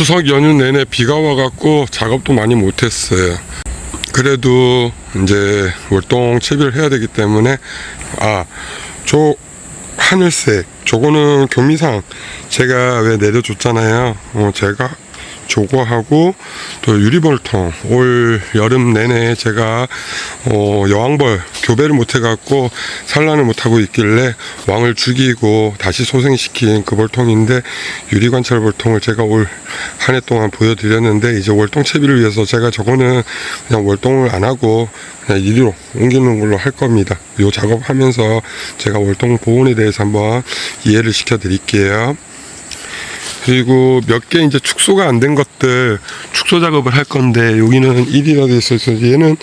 추석 연휴 내내 비가 와갖고 작업도 많이 못했어요. 그래도 이제 월동 채비를 해야 되기 때문에 아, 저 하늘색 저거는 교미상 제가 왜 내려줬잖아요. 어, 제가 저거하고 또 유리벌통 올 여름 내내 제가 어, 여왕벌 교배를 못 해갖고 산란을 못 하고 있길래 왕을 죽이고 다시 소생시킨 그 벌통인데 유리관찰 벌통을 제가 올 한 해 동안 보여드렸는데 이제 월동 채비를 위해서 제가 저거는 그냥 월동을 안 하고 그냥 이리로 옮기는 걸로 할 겁니다. 요 작업하면서 제가 월동 보온에 대해서 한번 이해를 시켜 드릴게요. 그리고 몇 개 이제 축소가 안 된 것들 축소 작업을 할 건데 여기는 1이라 돼 있어서 얘는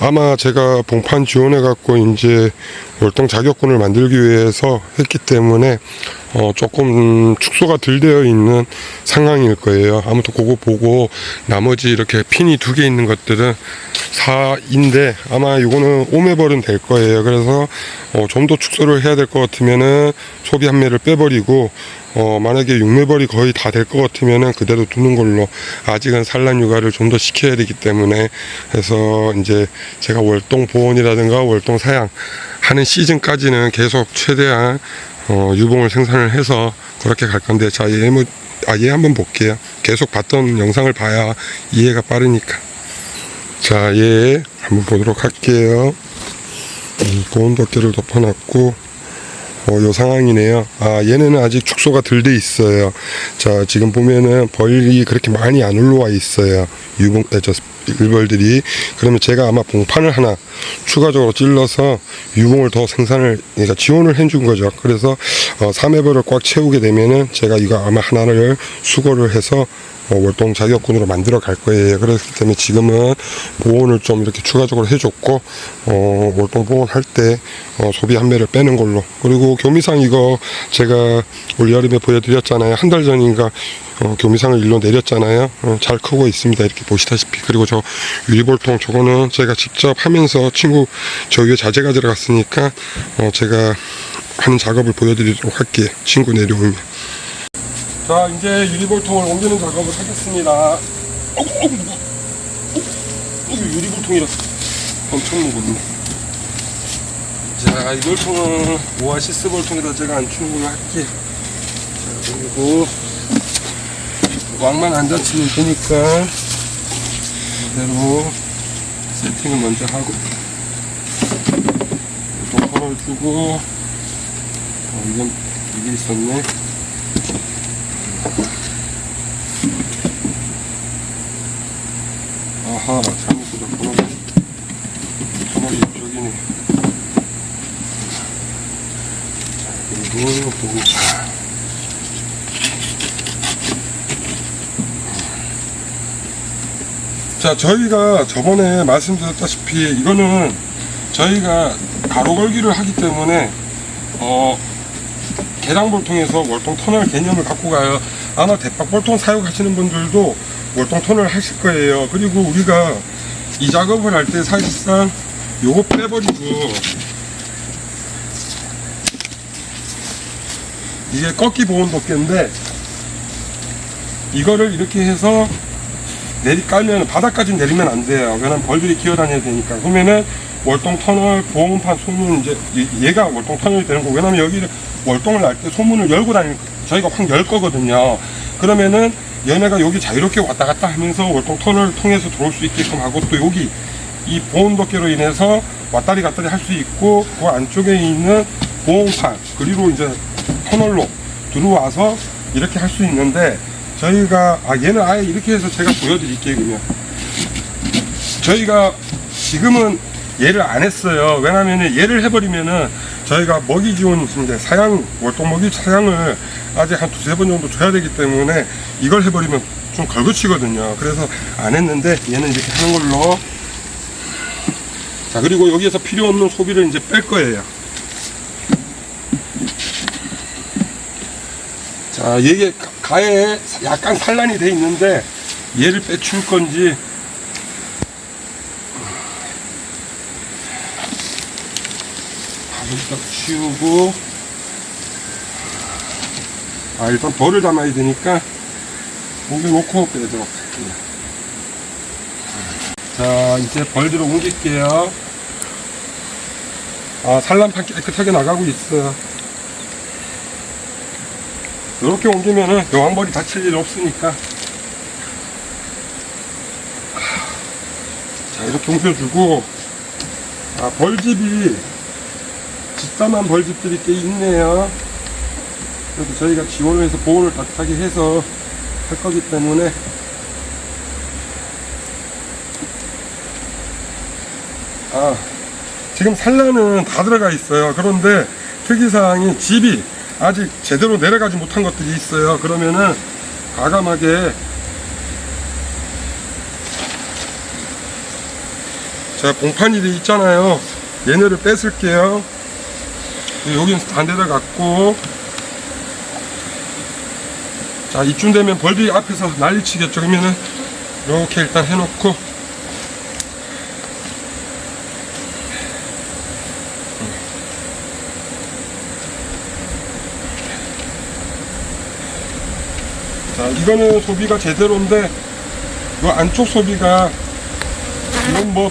아마 제가 봉판 지원해 갖고 이제 월동 자격권을 만들기 위해서 했기 때문에 어 조금 축소가 덜 되어 있는 상황일 거예요. 아무튼 그거 보고 나머지 이렇게 핀이 두 개 있는 것들은 4인데 아마 이거는 5매벌은 될 거예요. 그래서 어 좀 더 축소를 해야 될 것 같으면은 소비 한 매를 빼버리고 어, 만약에 육매벌이 거의 다 될 것 같으면은 그대로 두는 걸로 아직은 산란 육아를 좀 더 시켜야 되기 때문에 해서 이제 제가 월동 보온이라든가 월동 사양 하는 시즌까지는 계속 최대한 어, 유봉을 생산을 해서 그렇게 갈 건데 자, 얘 뭐, 아, 얘 한번 볼게요. 계속 봤던 영상을 봐야 이해가 빠르니까. 자, 얘 한번 보도록 할게요. 음, 보온 덮개를 덮어놨고, 어, 요 상황이네요. 아, 얘네는 아직 축소가 덜 돼 있어요. 자, 지금 보면은 벌이 그렇게 많이 안 올라와 있어요. 유봉, 에, 저, 일벌들이. 그러면 제가 아마 봉판을 하나 추가적으로 찔러서 유봉을 더 생산을, 그러니까 지원을 해준 거죠. 그래서, 어, 3회벌을 꽉 채우게 되면은 제가 이거 아마 하나를 수거를 해서 어, 월동 자격군으로 만들어 갈 거예요. 그렇기 때문에 지금은 보온을 좀 이렇게 추가적으로 해줬고, 어, 월동 보온할 때, 어, 소비 한 매를 빼는 걸로. 그리고 교미상 이거 제가 올 여름에 보여드렸잖아요. 한 달 전인가, 어, 교미상을 일로 내렸잖아요. 어, 잘 크고 있습니다. 이렇게 보시다시피. 그리고 저 유리볼통 저거는 제가 직접 하면서 친구 저 위에 자재가 들어갔으니까, 어, 제가 하는 작업을 보여드리도록 할게요. 친구 내려오면. 자, 이제 유리볼통을 옮기는 작업을 하겠습니다. 어, 이거 유리볼통이라서 엄청 무겁네. 자, 이 볼통은 오아시스 볼통에다 제가 걸로 할게요. 자, 그리고 왕만 안 다치면 되니까 이대로 세팅을 먼저 하고 볼통을 주고 어, 이건 이게 있었네. 아하 잘못 터널이 이쪽이네 자 그리고 보고 자 저희가 저번에 말씀드렸다시피 이거는 저희가 가로 걸기를 하기 때문에 어 계량볼통에서 월통 터널 개념을 갖고 가요. 아마 대박 볼통 사용하시는 분들도 월통 터널 하실 거예요. 그리고 우리가 이 작업을 할 때 사실상 요거 빼버리고 이게 꺾기 보온 덮개인데 이거를 이렇게 해서 내리 깔면 바닥까지 내리면 안 돼요. 왜냐면 벌들이 기어다녀야 되니까. 그러면은 월동 터널 보온판 소문 이제 얘- 얘가 월동 터널이 되는 거. 왜냐면 여기를 월동을 날 때 소문을 열고 다니는 저희가 확 열 거거든요. 그러면은 얘네가 여기 자유롭게 왔다 갔다 하면서 월동 터널을 통해서 들어올 수 있게끔 하고 또 여기 이 보온 덮개로 인해서 왔다리 갔다리 할 수 있고 그 안쪽에 있는 보온판 그리고 이제 터널로 들어와서 이렇게 할 수 있는데 저희가 아 얘는 아예 이렇게 해서 제가 보여드릴게요 그러면 저희가 지금은 얘를 안 했어요. 왜냐면은 얘를 해버리면은 저희가 먹이 지원 이제 사양 월동 먹이 사양을 아직 한 두세 번 정도 줘야 되기 때문에 이걸 해버리면 좀 걸거치거든요. 그래서 안 했는데 얘는 이렇게 하는 걸로. 자 그리고 여기에서 필요 없는 소비를 이제 뺄 거예요. 자, 가- 가에 약간 산란이 돼 있는데 얘를 빼줄 건지 치우고 아 일단 벌을 담아야 되니까 옮겨놓고 빼도록 할게요. 자, 이제 벌들을 옮길게요. 아, 산란판 깨끗하게 나가고 있어요. 이렇게 옮기면은 여왕벌이 다칠 일 없으니까. 자, 이렇게 옮겨주고, 아, 벌집이, 집사만 벌집들이 꽤 있네요. 그래도 저희가 지원을 해서 보호를 따뜻하게 해서 할 거기 때문에. 아 지금 산란은 다 들어가 있어요. 그런데 특이사항이 집이 아직 제대로 내려가지 못한 것들이 있어요. 그러면은 과감하게 자 봉판일이 있잖아요. 얘네를 뺏을게요 여기는 다 내려갔고. 자 이쯤 되면 벌들이 앞에서 난리치겠죠. 그러면은 이렇게 일단 해놓고. 자 이거는 소비가 제대로인데 이 안쪽 소비가 이건 뭐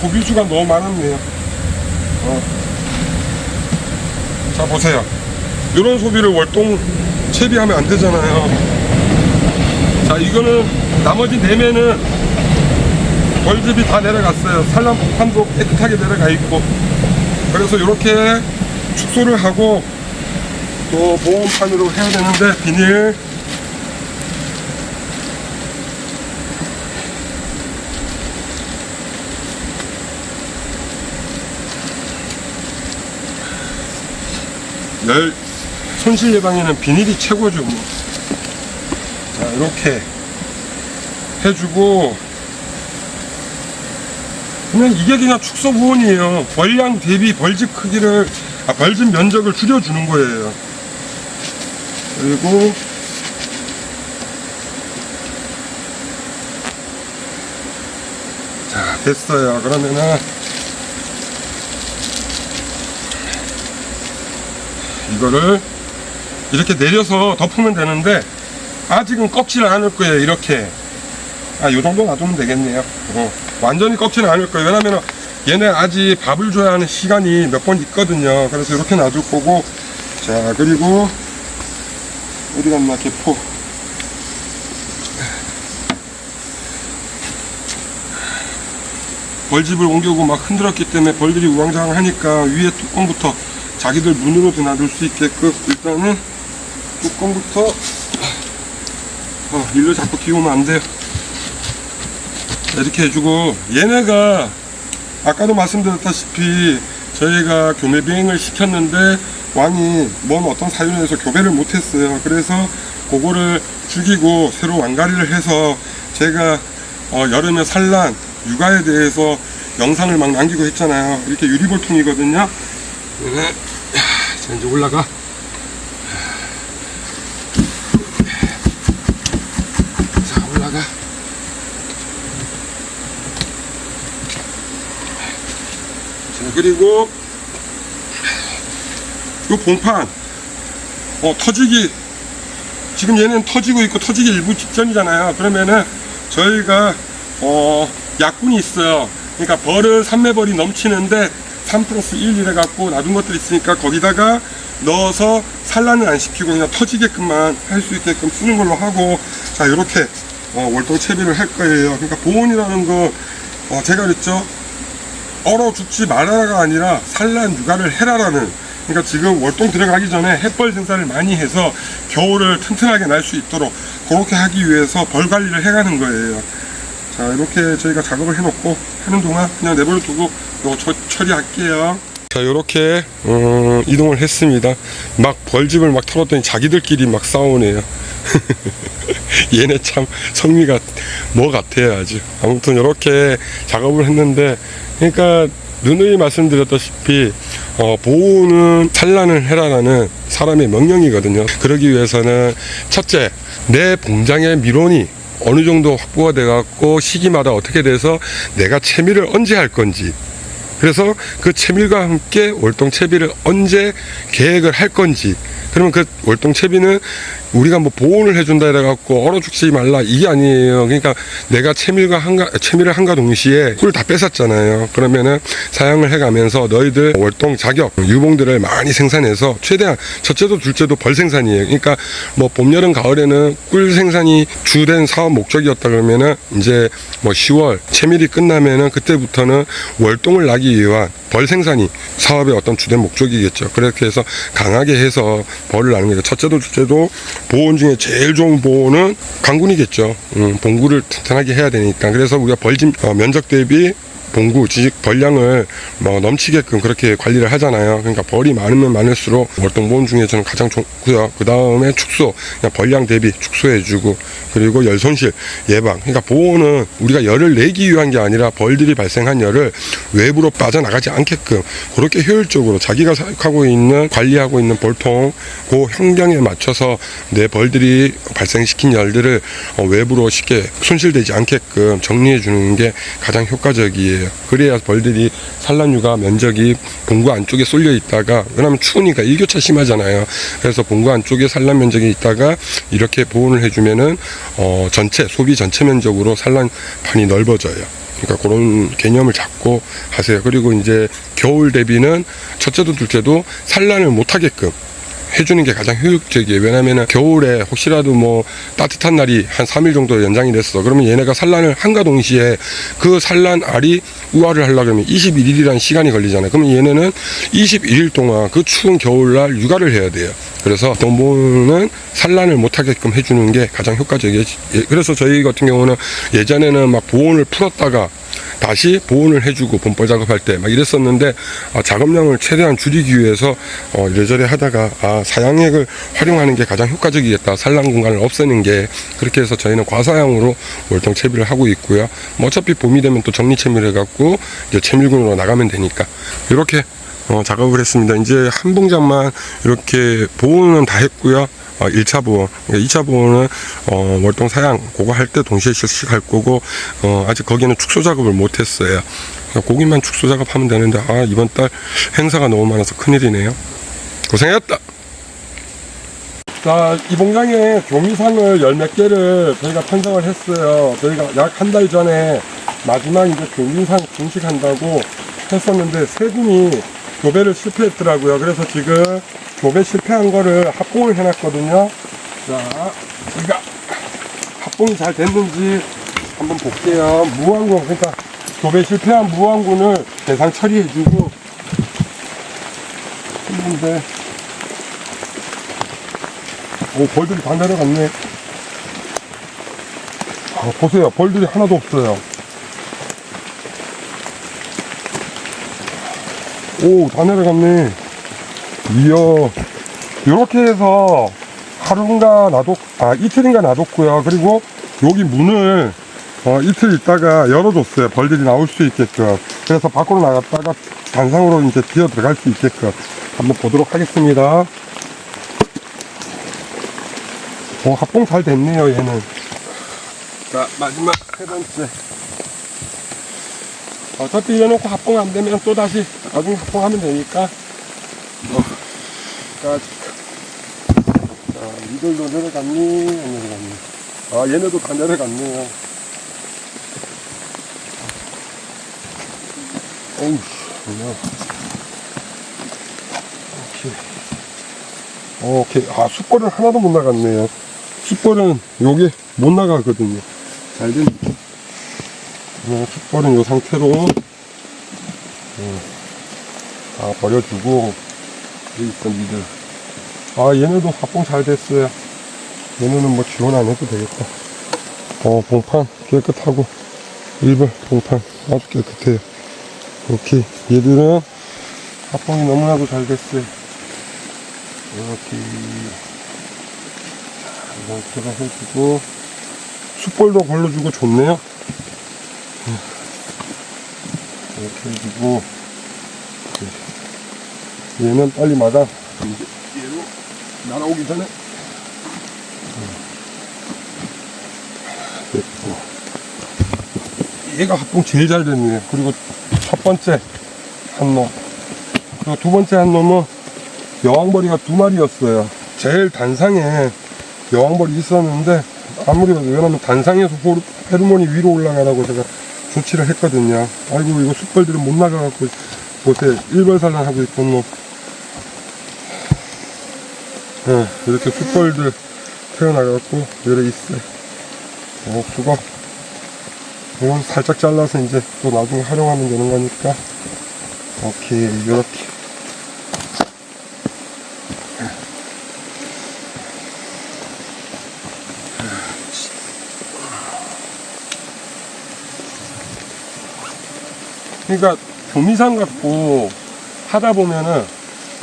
소비수가 너무 많았네요. 어. 자 보세요 이런 소비를 월동 채비하면 안 되잖아요. 자, 이거는 나머지 네매는 벌집이 다 내려갔어요. 산란 폭탄도 깨끗하게 내려가 있고. 그래서 이렇게 축소를 하고 또 보온판으로 해야 되는데 비닐 열 손실 예방에는 비닐이 최고죠. 뭐. 자, 이렇게 해주고 그냥 이게 그냥 축소 보온이에요. 벌량 대비 벌집 크기를 아, 벌집 면적을 줄여주는 거예요. 그리고 자 됐어요. 그러면은 이거를 이렇게 내려서 덮으면 되는데 아직은 꺾지는 않을 거예요 이렇게. 아요 정도 놔두면 되겠네요. 어, 완전히 꺾지는 않을 거예요. 왜냐면 얘네 아직 밥을 줘야 하는 시간이 몇 번 있거든요. 그래서 이렇게 놔둘 거고. 자 그리고 어디 갔나 개포. 벌집을 옮기고 막 흔들었기 때문에 벌들이 우왕좌왕 하니까 위에 뚜껑부터 자기들 문으로 드나들 수 있게끔 일단은 뚜껑부터 어, 일로 자꾸 끼우면 안 돼요. 이렇게 해주고 얘네가 아까도 말씀드렸다시피 저희가 교매 비행을 시켰는데 왕이 뭔 어떤 사유에서 교배를 못했어요. 그래서 그거를 죽이고 새로 왕가리를 해서 제가 어, 여름에 산란 육아에 대해서 영상을 막 남기고 했잖아요. 이렇게 유리볼통이거든요. 네. 자 이제 올라가. 자 올라가. 자 그리고 요 봉판. 어 터지기. 지금 얘는 터지고 있고 터지기 일부 직전이잖아요. 그러면은 저희가 어 약분이 있어요. 그러니까 벌은 산매벌이 넘치는데 3 플러스 1 이래 갖고 놔둔 것들 있으니까 거기다가 넣어서 산란은 안 시키고 그냥 터지게끔만 할 수 있게끔 쓰는 걸로 하고 자 이렇게 어, 월동 채비를 할 거예요. 그러니까 보온이라는 거 어, 제가 그랬죠. 얼어 죽지 말아라가 아니라 산란 육아를 해라라는. 그러니까 지금 월동 들어가기 전에 햇벌 생산을 많이 해서 겨울을 튼튼하게 날 수 있도록 그렇게 하기 위해서 벌 관리를 해가는 거예요 자 이렇게 저희가 작업을 해놓고 하는 동안 그냥 내버려 두고 처, 처리할게요. 자 이렇게 어, 이동을 했습니다. 막 벌집을 막 털었더니 자기들끼리 막 싸우네요. 얘네 참 성미가 뭐 같아요 아주. 아무튼 이렇게 작업을 했는데 그러니까 누누이 말씀드렸다시피 어, 보호는 산란을 해라라는 사람의 명령이거든요. 그러기 위해서는 첫째 내 봉장의 미론이 어느 정도 확보가 돼 갖고 시기마다 어떻게 돼서 내가 채미를 언제 할 건지. 그래서 그 채밀과 함께 월동 채비를 언제 계획을 할 건지. 그러면 그 월동 채비는 우리가 뭐 보온을 해준다 이래갖고 얼어 죽지 말라 이게 아니에요. 그러니까 내가 채밀과 한가 채밀을 한가 동시에 꿀 다 뺏었잖아요. 그러면은 사양을 해가면서 너희들 월동 자격 유봉들을 많이 생산해서 최대한 첫째도 둘째도 벌 생산이에요. 그러니까 뭐 봄, 여름, 가을에는 꿀 생산이 주된 사업 목적이었다 그러면은 이제 뭐 10월 채밀이 끝나면은 그때부터는 월동을 나기 위한 벌 생산이 사업의 어떤 주된 목적이겠죠. 그렇게 해서 강하게 해서 벌을 나는 거죠. 첫째도 둘째도 보온 중에 제일 좋은 보온은 강군이겠죠. 음, 봉구를 튼튼하게 해야 되니까. 그래서 우리가 벌짐 어, 면적 대비 봉구, 지식 벌량을 뭐 넘치게끔 그렇게 관리를 하잖아요. 그러니까 벌이 많으면 많을수록 월동 보온 중에서는 가장 좋고요. 그 다음에 축소, 그냥 벌량 대비 축소해주고 그리고 열 손실 예방. 그러니까 보온은 우리가 열을 내기 위한 게 아니라 벌들이 발생한 열을 외부로 빠져나가지 않게끔 그렇게 효율적으로 자기가 사육하고 있는 관리하고 있는 볼통 그 환경에 맞춰서 내 벌들이 발생시킨 열들을 어, 외부로 쉽게 손실되지 않게끔 정리해 주는 게 가장 효과적이에요. 그래야 벌들이 산란유가 면적이 봉구 안쪽에 쏠려 있다가 왜냐하면 추우니까 일교차 심하잖아요. 그래서 봉구 안쪽에 산란 면적이 있다가 이렇게 보온을 해주면은 어, 전체 소비 전체 면적으로 산란판이 넓어져요. 그러니까 그런 개념을 잡고 하세요. 그리고 이제 겨울 대비는 첫째도 둘째도 산란을 못 하게끔 해주는 게 가장 효율적이에요. 왜냐면은 겨울에 혹시라도 뭐 따뜻한 날이 한 3일 정도 연장이 됐어. 그러면 얘네가 산란을 한가 동시에 그 산란 알이 우화를 하려고 하면 21일이라는 시간이 걸리잖아요. 그러면 얘네는 21일 동안 그 추운 겨울날 육아를 해야 돼요. 그래서 동보는 산란을 못하게끔 해주는 게 가장 효과적이에요. 예, 그래서 저희 같은 경우는 예전에는 막 보온을 풀었다가 다시 보온을 해주고 봄벌 작업할 때 막 이랬었는데 아, 작업량을 최대한 줄이기 위해서 어, 이래저래 하다가 아, 사양액을 활용하는 게 가장 효과적이겠다. 산란 공간을 없애는 게 그렇게 해서 저희는 과사양으로 월동 채비를 하고 있고요. 뭐 어차피 봄이 되면 또 정리 채미를 해갖고 이제 채밀군으로 나가면 되니까. 이렇게 어, 작업을 했습니다 이제 한 봉장만 이렇게 보온은 다 했고요 어, 1차 보온, 2차 보온은 어, 월동 사양 그거 할 때 동시에 실시할 거고 어, 아직 거기는 축소 작업을 못 했어요. 그러니까 고기만 축소 작업하면 되는데 아 이번 달 행사가 너무 많아서 큰일이네요. 고생했다. 자, 이 봉장에 교미상을 열 몇 개를 저희가 편성을 했어요. 저희가 약 한 달 전에 마지막 이제 교미상 증식한다고 했었는데 세 분이 교배를 실패했더라고요. 그래서 지금 교배 실패한 거를 합봉을 해놨거든요. 자, 이거 합봉이 잘 됐는지 한번 볼게요. 무항군, 그러니까 교배 실패한 무항군을 대상 처리해주고 했는데 오, 벌들이 다 내려갔네. 아, 보세요. 벌들이 하나도 없어요. 오, 다 내려갔네. 이야. 요렇게 해서 하루인가 놔뒀, 아, 이틀인가 놔뒀고요. 그리고 여기 문을 어, 이틀 있다가 열어줬어요. 벌들이 나올 수 있게끔. 그래서 밖으로 나갔다가 단상으로 이제 기어 들어갈 수 있게끔. 한번 보도록 하겠습니다. 오, 합봉 잘 됐네요, 얘는. 자, 마지막 세 번째. 어차피 이래놓고 합봉 안 되면 또 다시 나중에 합봉하면 되니까. 어, 자, 자, 이들도 내려갔니? 안 내려갔니? 아, 얘네도 다 내려갔네요. 어우, 뭐야. 오케이. 오케이. 아, 숯벌은 하나도 못 나갔네요. 숯벌은 요게 못 나가거든요. 잘됐 네. 어, 숯벌은 요 상태로, 어, 다 버려주고, 여기 있던 니들. 아, 얘네도 합봉 잘 됐어요. 얘네는 뭐 지원 안 해도 되겠다. 어, 봉판 깨끗하고, 1번 봉판 아주 깨끗해요. 오케이. 얘들은 합봉이 너무나도 잘 됐어요. 이렇게 이렇게 해주고 숯벌도 걸러주고 좋네요 이렇게 해주고 얘는 빨리 이제 얘로 날아오기 전에. 됐고 얘가 합봉 제일 잘 됐네요 그리고 첫 번째 한놈. 그리고 두 번째 한 놈은 여왕벌이가 두 마리였어요. 제일 단상에 여왕벌이 있었는데 아무리 봐도 왜냐면 단상에서 페로몬이 위로 올라가라고 제가 조치를 했거든요. 아이고 이거 숯벌들은 못 나가갖고 못해 일벌산란 하고 있던 놈. 네, 이렇게 숯벌들 태어나갖고 열에 있어요. 어, 수고. 이건 살짝 잘라서 이제 또 나중에 활용하면 되는 거니까. 오케이, 요렇게. 그러니까 조미상 갖고 하다 보면은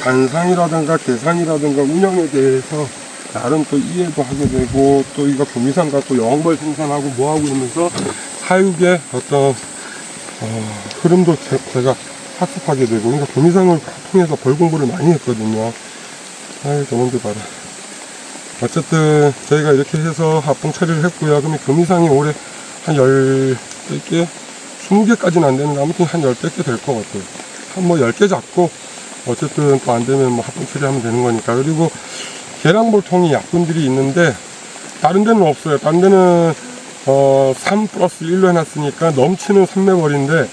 단상이라든가 계산이라든가 운영에 대해서 나름 또 이해도 하게 되고 또 이거 조미상 갖고 여왕벌 생산하고 뭐하고 이러면서 사육의 어떤 어, 흐름도 제, 제가 학습하게 되고 그러니까 조미상을 통해서 벌 공부를 많이 했거든요. 아이 저놈들 봐라. 어쨌든 저희가 이렇게 해서 합봉 처리를 했고요. 그러면 조미상이 올해 한 10개 20개까지는 안 되는데 아무튼 한 10개 될 것 같아요. 한 뭐 10개 잡고 어쨌든 또 안 되면 뭐 합분 처리하면 되는 거니까. 그리고 계량볼통이 약분들이 있는데 다른 데는 없어요. 다른 데는 어, 3 플러스 1로 해놨으니까 넘치는 3매벌인데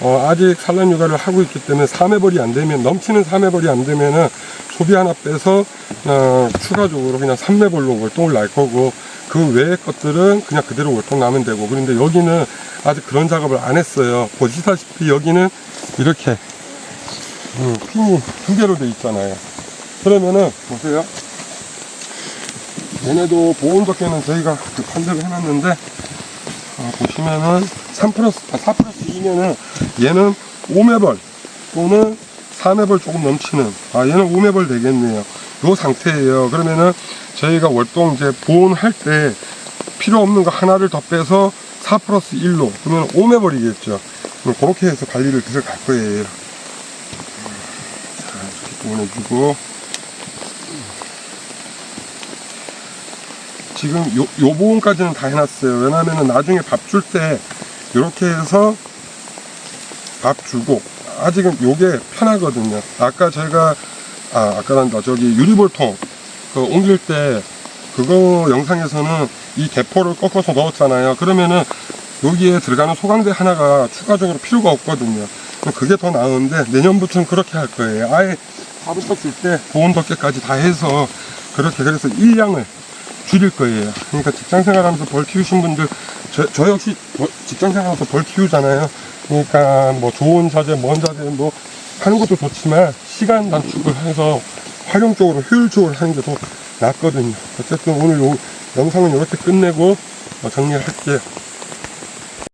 어, 아직 산란 육아를 하고 있기 때문에 3매벌이 안 되면 넘치는 3매벌이 안 되면은 소비 하나 빼서 어, 추가적으로 그냥 3매벌로 월동을 날 거고 그 외의 것들은 그냥 그대로 월동 나면 되고 그런데 여기는 아직 그런 작업을 안 했어요. 보시다시피 여기는 이렇게 음, 핀이 두 개로 돼 있잖아요. 그러면은 보세요. 얘네도 보온 덮개는 저희가 그 판대로 해놨는데 아, 보시면은 3 플러스 아, 4 플러스 2면은 얘는 5매벌 또는 4매벌 조금 넘치는 아 얘는 5매벌 되겠네요. 요 상태예요. 그러면은 저희가 월동 이제 보온할 때 필요 없는 거 하나를 더 빼서 4 플러스 1로 그러면 5매벌이겠죠. 그렇게 해서 관리를 들어갈 거예요. 자, 이렇게 보내주고 지금 요, 요 부분까지는 다 해놨어요. 왜냐면은 나중에 밥 줄 때 이렇게 해서 밥 주고 아직은 요게 편하거든요. 아까 제가 아 아까란다 저기 유리볼통 그 옮길 때 그거 영상에서는 이 대포를 꺾어서 넣었잖아요. 그러면은 여기에 들어가는 소강대 하나가 추가적으로 필요가 없거든요. 그게 더 나은데 내년부터는 그렇게 할 거예요. 아예 밥부터 줄때 보온 덮개까지 다 해서 그렇게 그래서 일량을 줄일 거예요. 그러니까 직장 생활하면서 벌 키우신 분들 저, 저 역시 벌- 직장 생활하면서 벌 키우잖아요. 그러니까 뭐 좋은 자재, 먼 자재 뭐 하는 것도 좋지만 시간 단축을 해서 활용적으로 효율적으로 하는 게 더 낫거든요. 어쨌든 오늘 요 영상은 이렇게 끝내고 어, 정리를 할게요.